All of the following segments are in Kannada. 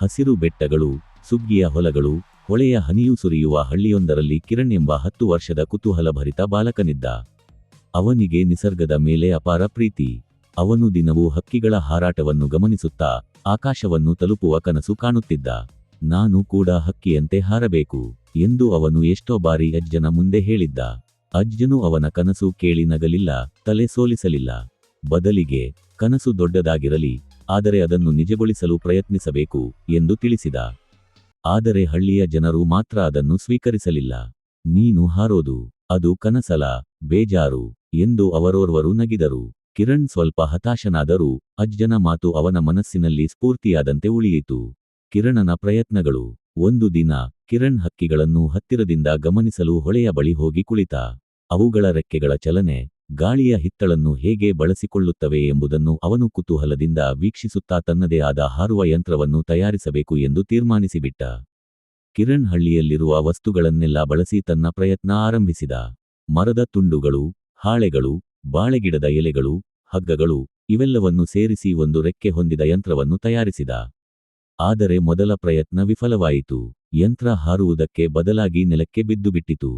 ಹಸಿರು ಬೆಟ್ಟಗಳು, ಸುಗ್ಗಿಯ ಹೊಲಗಳು, ಹೊಳೆಯ ಹನಿಯು ಸುರಿಯುವ ಹಳ್ಳಿಯೊಂದರಲ್ಲಿ ಕಿರಣ್ ಎಂಬ ಹತ್ತು ವರ್ಷದ ಕುತೂಹಲಭರಿತ ಬಾಲಕನಿದ್ದ. ಅವನಿಗೆ ನಿಸರ್ಗದ ಮೇಲೆ ಅಪಾರ ಪ್ರೀತಿ. ಅವನು ದಿನವೂ ಹಕ್ಕಿಗಳ ಹಾರಾಟವನ್ನು ಗಮನಿಸುತ್ತಾ ಆಕಾಶವನ್ನು ತಲುಪುವ ಕನಸು ಕಾಣುತ್ತಿದ್ದ. ನಾನು ಕೂಡ ಹಕ್ಕಿಯಂತೆ ಹಾರಬೇಕು ಎಂದು ಅವನು ಎಷ್ಟೋ ಬಾರಿ ಅಜ್ಜನ ಮುಂದೆ ಹೇಳಿದ್ದ. ಅಜ್ಜನು ಅವನ ಕನಸು ಕೇಳಿ ನಗಲಿಲ್ಲ, ತಲೆ ಸೋಲಿಸಲಿಲ್ಲ. ಬದಲಿಗೆ ಕನಸು ದೊಡ್ಡದಾಗಿರಲಿ ಆದರೆ ಅದನ್ನು ನಿಜಗೊಳಿಸಲು ಪ್ರಯತ್ನಿಸಬೇಕು ಎಂದು ತಿಳಿಸಿದ. ಆದರೆ ಹಳ್ಳಿಯ ಜನರು ಮಾತ್ರ ಅದನ್ನು ಸ್ವೀಕರಿಸಲಿಲ್ಲ. ನೀನು ಹಾರೋದು, ಅದು ಕನಸಲ, ಬೇಜಾರು ಎಂದು ಅವರೋರ್ವರು ನಗಿದರು. ಕಿರಣ್ ಸ್ವಲ್ಪ ಹತಾಶನಾದರೂ ಅಜ್ಜನ ಮಾತು ಅವನ ಮನಸ್ಸಿನಲ್ಲಿ ಸ್ಫೂರ್ತಿಯಾದಂತೆ ಉಳಿಯಿತು. ಕಿರಣನ ಪ್ರಯತ್ನಗಳು, ಒಂದು ದಿನ ಕಿರಣ್ ಹಕ್ಕಿಗಳನ್ನು ಹತ್ತಿರದಿಂದ ಗಮನಿಸಲು ಹೊಳೆಯ ಬಳಿ ಹೋಗಿ ಕುಳಿತ. ಅವುಗಳ ರೆಕ್ಕೆಗಳ ಚಲನೆ ಗಾಳಿಯ ಹಿತ್ತಳನ್ನು ಹೇಗೆ ಬಳಸಿಕೊಳ್ಳುತ್ತವೆ ಎಂಬುದನ್ನು ಅವನು ಕುತೂಹಲದಿಂದ ವೀಕ್ಷಿಸುತ್ತಾ ತನ್ನದೇ ಆದ ಹಾರುವ ಯಂತ್ರವನ್ನು ತಯಾರಿಸಬೇಕು ಎಂದು ತೀರ್ಮಾನಿಸಿಬಿಟ್ಟ. ಕಿರಣ್ ಹಳ್ಳಿಯಲ್ಲಿರುವ ವಸ್ತುಗಳನ್ನೆಲ್ಲ ಬಳಸಿ ತನ್ನ ಪ್ರಯತ್ನ ಆರಂಭಿಸಿದ. ಮರದ ತುಂಡುಗಳು, ಹಾಳೆಗಳು, ಬಾಳೆಗಿಡದ ಎಲೆಗಳು, ಹಗ್ಗಗಳು ಇವೆಲ್ಲವನ್ನು ಸೇರಿಸಿ ಒಂದು ರೆಕ್ಕೆ ಹೊಂದಿದ ಯಂತ್ರವನ್ನು ತಯಾರಿಸಿದ. ಆದರೆ ಮೊದಲ ಪ್ರಯತ್ನ ವಿಫಲವಾಯಿತು. ಯಂತ್ರ ಹಾರುವುದಕ್ಕೆ ಬದಲಾಗಿ ನೆಲಕ್ಕೆ ಬಿದ್ದುಬಿಟ್ಟಿತು.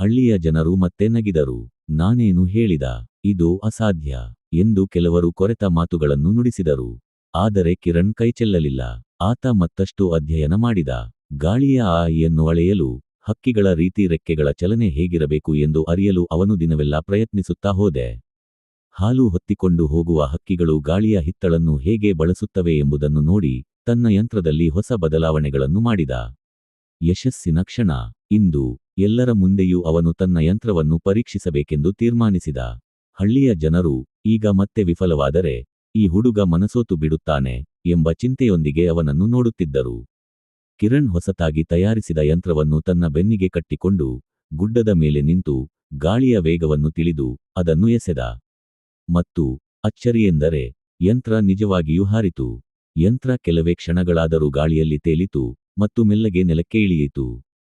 ಹಳ್ಳಿಯ ಜನರು ಮತ್ತೆ ನಗಿದರು ನಾನೇನು ಹೇಳಿದ? ಇದು ಅಸಾಧ್ಯ ಎಂದು ಕೆಲವರು ಕೊರೆತ ಮಾತುಗಳನ್ನು ನುಡಿಸಿದರು. ಆದರೆ ಕಿರಣ್ ಕೈಚೆಲ್ಲಲಿಲ್ಲ. ಆತ ಮತ್ತಷ್ಟು ಅಧ್ಯಯನ ಮಾಡಿದ. ಗಾಳಿಯ ಆಯಿಯನ್ನು ಅಳೆಯಲು, ಹಕ್ಕಿಗಳ ರೀತಿ ರೆಕ್ಕೆಗಳ ಚಲನೆ ಹೇಗಿರಬೇಕು ಎಂದು ಅರಿಯಲು ಅವನು ದಿನವೆಲ್ಲ ಪ್ರಯತ್ನಿಸುತ್ತಾ ಹೋದೆ. ಹಾಲು ಹೊತ್ತಿಕೊಂಡು ಹೋಗುವ ಹಕ್ಕಿಗಳು ಗಾಳಿಯ ಹಿತ್ತಳನ್ನು ಹೇಗೆ ಬಳಸುತ್ತವೆ ಎಂಬುದನ್ನು ನೋಡಿ, ತನ್ನ ಯಂತ್ರದಲ್ಲಿ ಹೊಸ ಬದಲಾವಣೆಗಳನ್ನು ಮಾಡಿದ. ಯಶಸ್ಸಿನ ಕ್ಷಣ. ಇಂದು ಎಲ್ಲರ ಮುಂದೆಯೂ ಅವನು ತನ್ನ ಯಂತ್ರವನ್ನು ಪರೀಕ್ಷಿಸಬೇಕೆಂದು ತೀರ್ಮಾನಿಸಿದ. ಹಳ್ಳಿಯ ಜನರು, ಈಗ ಮತ್ತೆ ವಿಫಲವಾದರೆ, ಈ ಹುಡುಗ ಮನಸೋತು ಬಿಡುತ್ತಾನೆ ಎಂಬ ಚಿಂತೆಯೊಂದಿಗೆ ಅವನನ್ನು ನೋಡುತ್ತಿದ್ದರು. ಕಿರಣ್ ಹೊಸತಾಗಿ ತಯಾರಿಸಿದ ಯಂತ್ರವನ್ನು ತನ್ನ ಬೆನ್ನಿಗೆ ಕಟ್ಟಿಕೊಂಡು, ಗುಡ್ಡದ ಮೇಲೆ ನಿಂತು, ಗಾಳಿಯ ವೇಗವನ್ನು ತಿಳಿದು, ಅದನ್ನು ಎಸೆದ. ಮತ್ತು, ಅಚ್ಚರಿಯೆಂದರೆ, ಯಂತ್ರ ನಿಜವಾಗಿಯೂ ಹಾರಿತು. ಯಂತ್ರ ಕೆಲವೇ ಕ್ಷಣಗಳಾದರೂ ಗಾಳಿಯಲ್ಲಿ ತೇಲಿತು, ಮತ್ತು ಮೆಲ್ಲಗೆ ನೆಲಕ್ಕೆ ಇಳಿಯಿತು.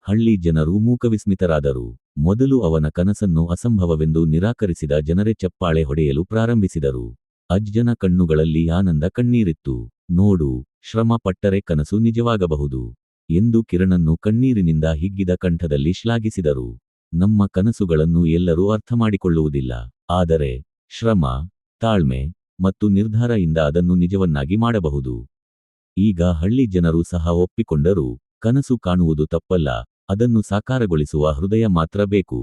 ಹಳ್ಳಿ ಜನರು ಮೂಕವಿಸ್ಮಿತರಾದರು. ಮೊದಲು ಅವನ ಕನಸನ್ನು ಅಸಂಭವವೆಂದು ನಿರಾಕರಿಸಿದ ಜನರೇ ಚಪ್ಪಾಳೆ ಹೊಡೆಯಲು ಪ್ರಾರಂಭಿಸಿದರು. ಅಜ್ಜನ ಕಣ್ಣುಗಳಲ್ಲಿ ಆನಂದ ಕಣ್ಣೀರಿತ್ತು. ನೋಡು, ಶ್ರಮ ಪಟ್ಟರೆ ಕನಸು ನಿಜವಾಗಬಹುದು ಎಂದು ಕಿರಣನ್ನು ಕಣ್ಣೀರಿನಿಂದ ಹಿಗ್ಗಿದ ಕಂಠದಲ್ಲಿ ಶ್ಲಾಘಿಸಿದರು. ನಮ್ಮ ಕನಸುಗಳನ್ನು ಎಲ್ಲರೂ ಅರ್ಥಮಾಡಿಕೊಳ್ಳುವುದಿಲ್ಲ. ಆದರೆ, ಶ್ರಮ, ತಾಳ್ಮೆ ಮತ್ತು ನಿರ್ಧಾರದಿಂದ ಅದನ್ನು ನಿಜವನ್ನಾಗಿ ಮಾಡಬಹುದು. ಈಗ ಹಳ್ಳಿ ಜನರು ಸಹ ಒಪ್ಪಿಕೊಂಡರು, ಕನಸು ಕಾಣುವುದು ತಪ್ಪಲ್ಲ. ಅದನ್ನು ಸಾಕಾರಗೊಳಿಸುವ ಹೃದಯ ಮಾತ್ರ ಬೇಕು.